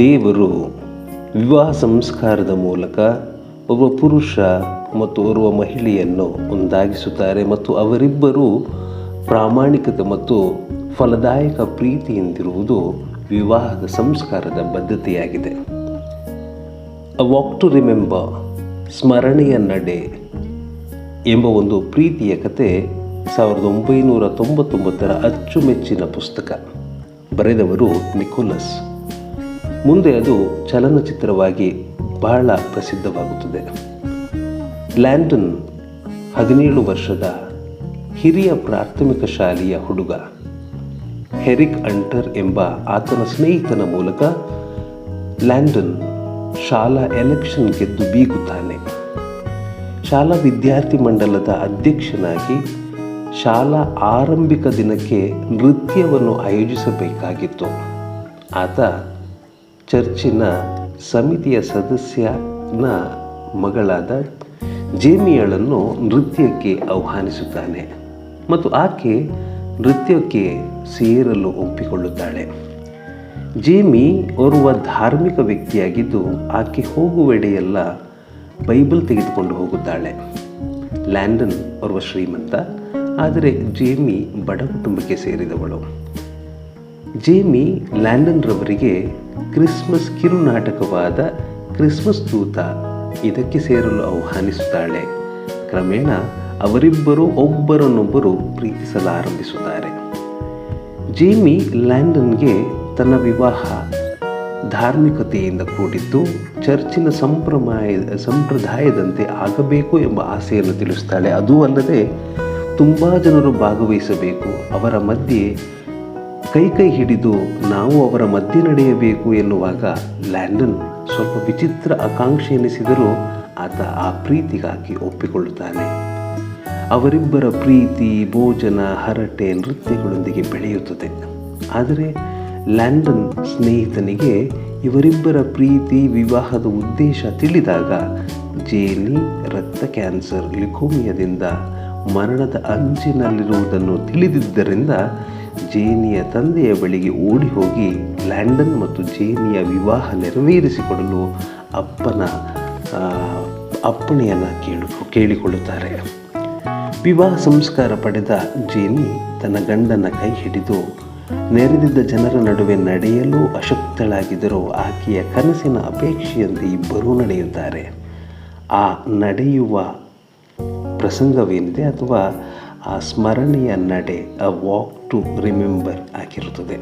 ದೇವರು ವಿವಾಹ ಸಂಸ್ಕಾರದ ಮೂಲಕ ಒಬ್ಬ ಪುರುಷ ಮತ್ತು ಓರ್ವ ಮಹಿಳೆಯನ್ನು ಒಂದಾಗಿಸುತ್ತಾರೆ ಮತ್ತು ಅವರಿಬ್ಬರು ಪ್ರಾಮಾಣಿಕತೆ ಮತ್ತು ಫಲದಾಯಕ ಪ್ರೀತಿಯಿಂದಿರುವುದು ವಿವಾಹದ ಸಂಸ್ಕಾರದ ಬದ್ಧತೆಯಾಗಿದೆ. ಅ ವಾಕ್ ಟು ರಿಮೆಂಬರ್ ಸ್ಮರಣೆಯ ನಡೆ ಎಂಬ ಒಂದು ಪ್ರೀತಿಯ ಕತೆ ಸಾವಿರದ ಒಂಬೈನೂರ ತೊಂಬತ್ತೊಂಬತ್ತರ ಅಚ್ಚುಮೆಚ್ಚಿನ ಪುಸ್ತಕ. ಬರೆದವರು ನಿಕೋಲಸ್. ಮುಂದೆ ಅದು ಚಲನಚಿತ್ರವಾಗಿ ಬಹಳ ಪ್ರಸಿದ್ಧವಾಗುತ್ತದೆ. ಲ್ಯಾಂಡನ್ ಹದಿನೇಳು ವರ್ಷದ ಹಿರಿಯ ಪ್ರಾಥಮಿಕ ಶಾಲೆಯ ಹುಡುಗ ಹೆರಿಕ್ ಅಂಟರ್ ಎಂಬ ಆತನ ಸ್ನೇಹಿತನ ಮೂಲಕ ಲ್ಯಾಂಡನ್ ಶಾಲಾ ಎಲೆಕ್ಷನ್ ಗೆದ್ದು ಬೀಗುತ್ತಾನೆ. ಶಾಲಾ ವಿದ್ಯಾರ್ಥಿ ಮಂಡಲದ ಅಧ್ಯಕ್ಷನಾಗಿ ಶಾಲಾ ಆರಂಭಿಕ ದಿನಕ್ಕೆ ನೃತ್ಯವನ್ನು ಆಯೋಜಿಸಬೇಕಾಗಿತ್ತು. ಆತ ಚರ್ಚಿನ ಸಮಿತಿಯ ಸದಸ್ಯನ ಮಗಳಾದ ಜೇಮಿಯಳನ್ನು ನೃತ್ಯಕ್ಕೆ ಆಹ್ವಾನಿಸುತ್ತಾನೆ ಮತ್ತು ಆಕೆ ನೃತ್ಯಕ್ಕೆ ಸೇರಲು ಒಪ್ಪಿಕೊಳ್ಳುತ್ತಾಳೆ. ಜೇಮಿ ಓರ್ವ ಧಾರ್ಮಿಕ ವ್ಯಕ್ತಿಯಾಗಿದ್ದು ಆಕೆ ಹೋಗುವೆಡೆಯೆಲ್ಲ ಬೈಬಲ್ ತೆಗೆದುಕೊಂಡು ಹೋಗುತ್ತಾಳೆ. ಲ್ಯಾಂಡನ್ ಓರ್ವ ಶ್ರೀಮಂತ, ಆದರೆ ಜೇಮಿ ಬಡ ಕುಟುಂಬಕ್ಕೆ ಸೇರಿದವಳು. ಜೇಮಿ ಲ್ಯಾಂಡನ್ ರವರಿಗೆ ಕ್ರಿಸ್ಮಸ್ ಕಿರುನಾಟಕವಾದ ಕ್ರಿಸ್ಮಸ್ ದೂತ ಇದಕ್ಕೆ ಸೇರಲು ಆಹ್ವಾನಿಸುತ್ತಾಳೆ. ಕ್ರಮೇಣ ಅವರಿಬ್ಬರು ಒಬ್ಬರನ್ನೊಬ್ಬರು ಪ್ರೀತಿಸಲಾರಂಭಿಸುತ್ತಾರೆ. ಜೇಮಿ ಲ್ಯಾಂಡನ್ಗೆ ತನ್ನ ವಿವಾಹ ಧಾರ್ಮಿಕತೆಯಿಂದ ಕೂಡಿದ್ದು ಚರ್ಚಿನ ಸಂಪ್ರಮಾಯ, ಸಂಪ್ರದಾಯದಂತೆ ಆಗಬೇಕು ಎಂಬ ಆಸೆಯನ್ನು ತಿಳಿಸುತ್ತಾಳೆ. ಅದೂ ಅಲ್ಲದೆ ತುಂಬ ಜನರು ಭಾಗವಹಿಸಬೇಕು. ಅವರ ಮಧ್ಯೆ ಕೈ ಕೈ ಹಿಡಿದು ನಾವು ಅವರ ಮಧ್ಯೆ ನಡೆಯಬೇಕು ಎನ್ನುವಾಗ ಲ್ಯಾಂಡನ್ ಸ್ವಲ್ಪ ವಿಚಿತ್ರ ಆಕಾಂಕ್ಷೆ ಎನಿಸಿದರೂ ಆತ ಆ ಪ್ರೀತಿಗಾಗಿ ಒಪ್ಪಿಕೊಳ್ಳುತ್ತಾನೆ. ಅವರಿಬ್ಬರ ಪ್ರೀತಿ, ಭೋಜನ, ಹರಟೆ ನೃತ್ಯಗಳೊಂದಿಗೆ ಬೆಳೆಯುತ್ತದೆ. ಆದರೆ ಲ್ಯಾಂಡನ್ ಸ್ನೇಹಿತನಿಗೆ ಇವರಿಬ್ಬರ ಪ್ರೀತಿ, ವಿವಾಹದ ಉದ್ದೇಶ ತಿಳಿದಾಗ ಜೇನಿ ರಕ್ತ ಕ್ಯಾನ್ಸರ್, ಲಿಕೋಮಿಯದಿಂದ ಮರಣದ ಅಂಚಿನಲ್ಲಿರುವುದನ್ನು ತಿಳಿದಿದ್ದರಿಂದ ಜೇನಿಯ ತಂದೆಯ ಬಳಿಗೆ ಓಡಿ ಹೋಗಿ ಲ್ಯಾಂಡನ್ ಮತ್ತು ಜೇನಿಯ ವಿವಾಹ ನೆರವೇರಿಸಿಕೊಡಲು ಅಪ್ಪನ ಅಪ್ಪಣೆಯನ್ನು ಕೇಳು, ಕೇಳಿಕೊಳ್ಳುತ್ತಾರೆ. ವಿವಾಹ ಸಂಸ್ಕಾರ ಪಡೆದ ಜೇನಿ ತನ್ನ ಗಂಡನ ಕೈ ಹಿಡಿದು ನೆರೆದಿದ್ದ ಜನರ ನಡುವೆ ನಡೆಯಲು ಅಶಕ್ತಳಾಗಿದ್ದರೂ ಆಕೆಯ ಕನಸಿನ ಅಪೇಕ್ಷೆಯಂತೆ ಇಬ್ಬರೂ ನಡೆಯುತ್ತಾರೆ. ಆ ನಡೆಯುವ ಪ್ರಸಂಗವೇನಿದೆ ಅಥವಾ ಆ ಸ್ಮರಣೆಯ ನಡೆ ಅ ವಾಕ್ ಟು ರಿಮೆಂಬರ್ ಆಗಿರುತ್ತದೆ.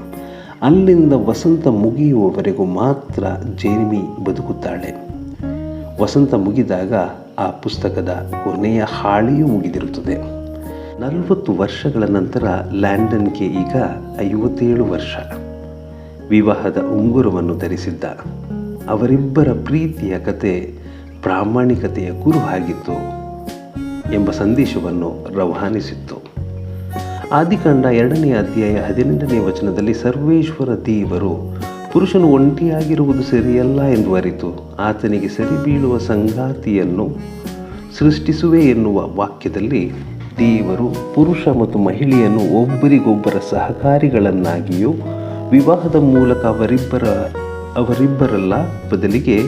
ಅಲ್ಲಿಂದ ವಸಂತ ಮುಗಿಯುವವರೆಗೂ ಮಾತ್ರ ಜೇರ್ಮಿ ಬದುಕುತ್ತಾಳೆ. ವಸಂತ ಮುಗಿದಾಗ ಆ ಪುಸ್ತಕದ ಕೊನೆಯ ಹಾಳಿಯೂ ಮುಗಿದಿರುತ್ತದೆ. ನಲವತ್ತು ವರ್ಷಗಳ ನಂತರ ಲ್ಯಾಂಡನ್ಗೆ ಈಗ ಐವತ್ತೇಳು ವರ್ಷ. ವಿವಾಹದ ಉಂಗುರವನ್ನು ಧರಿಸಿದ್ದ ಅವರಿಬ್ಬರ ಪ್ರೀತಿಯ ಕತೆ ಪ್ರಾಮಾಣಿಕತೆಯ ಕುರುಹಾಗಿತ್ತು. ಎಂಬ ಸಂದೇಶವನ್ನು ರವಾನಿಸಿತ್ತು. ಆದಿಕಾಂಡ ಎರಡನೇ ಅಧ್ಯಾಯ ಹದಿನೆಂಟನೇ ವಚನದಲ್ಲಿ ಸರ್ವೇಶ್ವರ ದೇವರು ಪುರುಷನು ಒಂಟಿಯಾಗಿರುವುದು ಸರಿಯಲ್ಲ ಎಂದು ಅರಿತು, ಆತನಿಗೆ ಸರಿ ಬೀಳುವ ಸಂಗಾತಿಯನ್ನು ಸೃಷ್ಟಿಸುವೆ ಎನ್ನುವ ವಾಕ್ಯದಲ್ಲಿ ದೇವರು ಪುರುಷ ಮತ್ತು ಮಹಿಳೆಯನ್ನು ಒಬ್ಬರಿಗೊಬ್ಬರ ಸಹಕಾರಿಗಳನ್ನಾಗಿಯೂ ವಿವಾಹದ ಮೂಲಕ ಅವರಿಬ್ಬರ, ಅವರಿಬ್ಬರಲ್ಲ ಬದಲಿಗೆ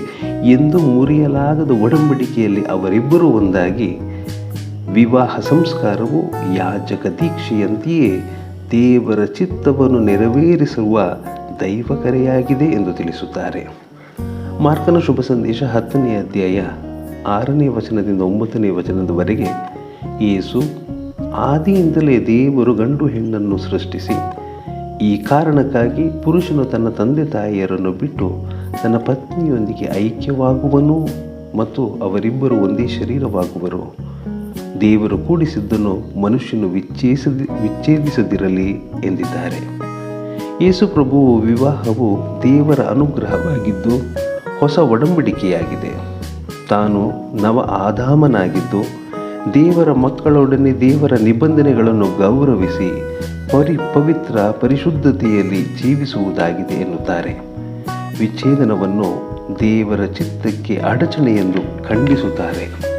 ಎಂದು ಮುರಿಯಲಾಗದ ಒಡಂಬಡಿಕೆಯಲ್ಲಿ ಅವರಿಬ್ಬರೂ ಒಂದಾಗಿ ವಿವಾಹ ಸಂಸ್ಕಾರವು ಯಾಜಕ ದೀಕ್ಷೆಯಂತೆಯೇ ದೇವರ ಚಿತ್ತವನ್ನು ನೆರವೇರಿಸುವ ದೈವ ಕರೆಯಾಗಿದೆ ಎಂದು ತಿಳಿಸುತ್ತಾರೆ. ಮಾರ್ಕನ ಶುಭ ಸಂದೇಶ ಹತ್ತನೇ ಅಧ್ಯಾಯ ಆರನೇ ವಚನದಿಂದ ಒಂಬತ್ತನೇ ವಚನದವರೆಗೆ, ಯೇಸು, ಆದಿಯಿಂದಲೇ ದೇವರು ಗಂಡು ಹೆಣ್ಣನ್ನು ಸೃಷ್ಟಿಸಿ, ಈ ಕಾರಣಕ್ಕಾಗಿ ಪುರುಷನು ತನ್ನ ತಂದೆ ತಾಯಿಯರನ್ನು ಬಿಟ್ಟು ತನ್ನ ಪತ್ನಿಯೊಂದಿಗೆ ಐಕ್ಯವಾಗುವನು ಮತ್ತು ಅವರಿಬ್ಬರು ಒಂದೇ ಶರೀರವಾಗುವರು. ದೇವರು ಕೂಡಿಸಿದ್ದನ್ನು ಮನುಷ್ಯನು ವಿಚ್ಛೇಸದಿ ವಿಚ್ಛೇದಿಸದಿರಲಿ ಎಂದಿದ್ದಾರೆ. ಯೇಸು ಪ್ರಭುವು ವಿವಾಹವು ದೇವರ ಅನುಗ್ರಹವಾಗಿದ್ದು ಹೊಸ ಒಡಂಬಡಿಕೆಯಾಗಿದೆ. ತಾನು ನವ ಆದಾಮನಾಗಿದ್ದು ದೇವರ ಮಕ್ಕಳೊಡನೆ ದೇವರ ನಿಬಂಧನೆಗಳನ್ನು ಗೌರವಿಸಿ ಪರಿ ಪವಿತ್ರ ಪರಿಶುದ್ಧತೆಯಲ್ಲಿ ಜೀವಿಸುವುದಾಗಿದೆ ಎನ್ನುತ್ತಾರೆ. ವಿಚ್ಛೇದನವನ್ನು ದೇವರ ಚಿತ್ತಕ್ಕೆ ಅಡಚಣೆ ಎಂದು ಖಂಡಿಸುತ್ತಾರೆ.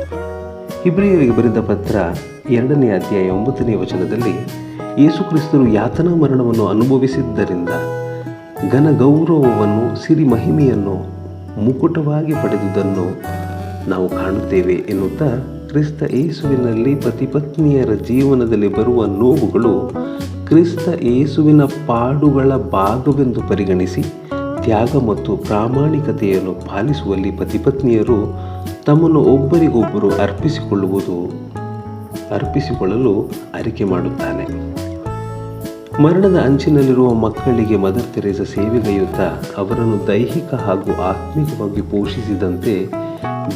ಹಿಬ್ರಿಯರಿಗೆ ಬರೆದ ಪತ್ರ ಎರಡನೇ ಅಧ್ಯಾಯ ಒಂಬತ್ತನೇ ವಚನದಲ್ಲಿ ಯೇಸುಕ್ರಿಸ್ತರು ಯಾತನಾ ಮರಣವನ್ನು ಅನುಭವಿಸಿದ್ದರಿಂದ ಘನ ಗೌರವವನ್ನು ಸಿರಿ ಮಹಿಮೆಯನ್ನು ಮುಕುಟವಾಗಿ ಪಡೆದುದನ್ನು ನಾವು ಕಾಣುತ್ತೇವೆ ಎನ್ನುತ್ತಾ, ಕ್ರಿಸ್ತ ಯೇಸುವಿನಲ್ಲಿ ಪತಿಪತ್ನಿಯರ ಜೀವನದಲ್ಲಿ ಬರುವ ನೋವುಗಳು ಕ್ರಿಸ್ತ ಯೇಸುವಿನ ಪಾಡುಗಳ ಭಾಗವೆಂದು ಪರಿಗಣಿಸಿ, ತ್ಯಾಗ ಮತ್ತು ಪ್ರಾಮಾಣಿಕತೆಯನ್ನು ಪಾಲಿಸುವಲ್ಲಿ ಪತಿಪತ್ನಿಯರು ತಮ್ಮನ್ನು ಒಬ್ಬರಿಗೊಬ್ಬರು ಅರ್ಪಿಸಿಕೊಳ್ಳುವುದು, ಅರ್ಪಿಸಿಕೊಳ್ಳಲು ಅರಿಕೆ ಮಾಡುತ್ತಾನೆ. ಮರಣದ ಅಂಚಿನಲ್ಲಿರುವ ಮಕ್ಕಳಿಗೆ ಮದರ್ ತೆರೇಸ ಸೇವೆಗೈಯುತ್ತಾ ಅವರನ್ನು ದೈಹಿಕ ಹಾಗೂ ಆತ್ಮಿಕವಾಗಿ ಪೋಷಿಸಿದಂತೆ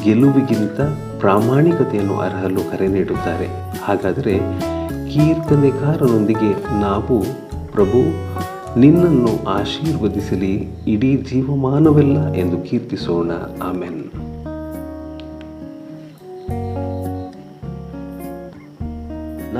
ಗೆಲುವಿಗಿಂತ ಪ್ರಾಮಾಣಿಕತೆಯನ್ನು ಅರ್ಹಲು ಕರೆ ನೀಡುತ್ತಾರೆ. ಹಾಗಾದರೆ ಕೀರ್ತನೆಕಾರನೊಂದಿಗೆ ನಾವು, ಪ್ರಭು, ನಿನ್ನನ್ನು ಆಶೀರ್ವದಿಸಲಿ, ಇಡೀ ಜೀವಮಾನವೆಲ್ಲ ಎಂದು ಕೀರ್ತಿಸೋಣ. ಆಮೇಲೆ